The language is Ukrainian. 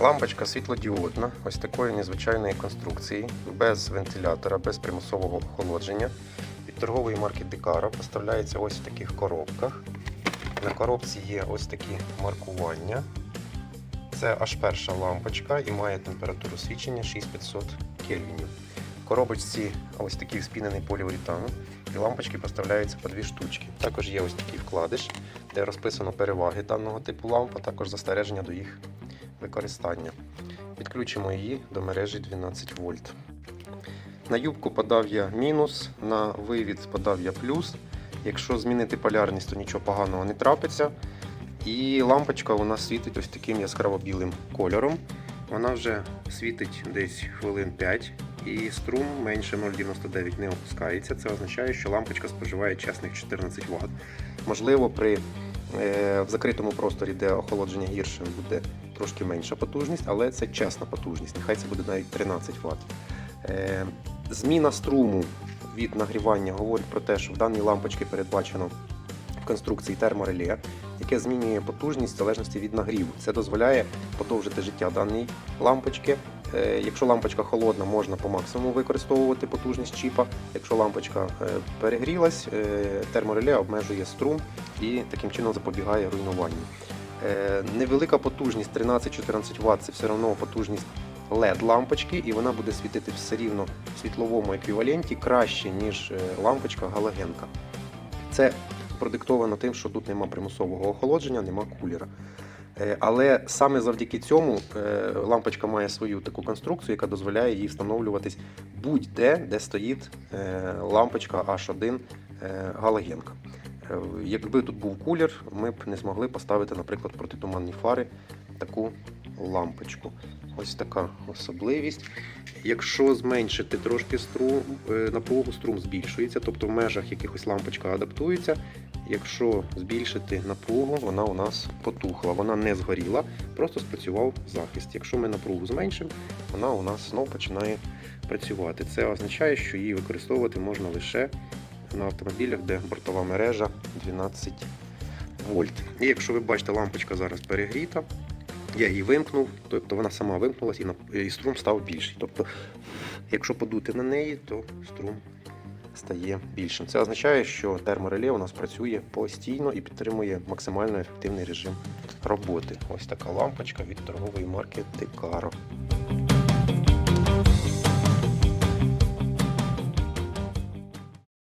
Лампочка світлодіодна, ось такої незвичайної конструкції, без вентилятора, без примусового охолодження. Від торгової марки Декара поставляється ось в таких коробках. На коробці є ось такі маркування. Це аж перша лампочка і має температуру свічення 6500 кельвінів. В коробочці ось такий спінений поліуретан. І лампочки поставляються по дві штучки. Також є ось такий вкладиш, де розписано переваги даного типу ламп, а також застереження до їх використання. Підключимо її до мережі 12 вольт. На юбку подав я мінус, на вивід подав я плюс. Якщо змінити полярність, то нічого поганого не трапиться. І лампочка у нас світить ось таким яскраво-білим кольором. Вона вже світить десь хвилин 5 і струм менше 0,99 не опускається. Це означає, що лампочка споживає чесних 14 Вт. Можливо, при в закритому просторі, де охолодження гірше, буде трошки менша потужність, але це чесна потужність. Нехай це буде навіть 13 Вт. Е, зміна струму від нагрівання говорить про те, що в даній лампочці передбачено в конструкції термореле, яке змінює потужність в залежності від нагріву. Це дозволяє подовжити життя даної лампочки. Е, Якщо лампочка холодна, можна по максимуму використовувати потужність чіпа. Якщо лампочка е, перегрілась, е, термореле обмежує струм і таким чином запобігає руйнуванню. Невелика потужність 13-14 Вт це все одно потужність LED лампочки, і вона буде світити все рівно в світловому еквіваленті краще, ніж лампочка галогенка. Це продиктовано тим, що тут нема примусового охолодження, нема кулера. Е, Але саме завдяки цьому е, лампочка має свою таку конструкцію, яка дозволяє їй встановлюватись будь-де, де стоїть е, лампочка H1 е, галогенка. Якби тут був кулер, ми б не змогли поставити, наприклад, протитуманні фари таку лампочку. Ось така особливість. Якщо зменшити трошки струм, напругу, струм збільшується, тобто в межах якихось лампочка адаптується. Якщо збільшити напругу, вона у нас потухла, вона не згоріла, просто спрацював захист. Якщо ми напругу зменшимо, вона у нас знову починає працювати. Це означає, що її використовувати можна лише на автомобілях, де бортова мережа 12 вольт. І якщо ви бачите, лампочка зараз перегріта, я її вимкнув, тобто вона сама нап- і струм став більший. Тобто, якщо подути на неї, то струм стає більшим. Це означає, що термореле у нас працює постійно і підтримує максимально ефективний режим роботи. Ось така лампочка від торгової марки Decaro.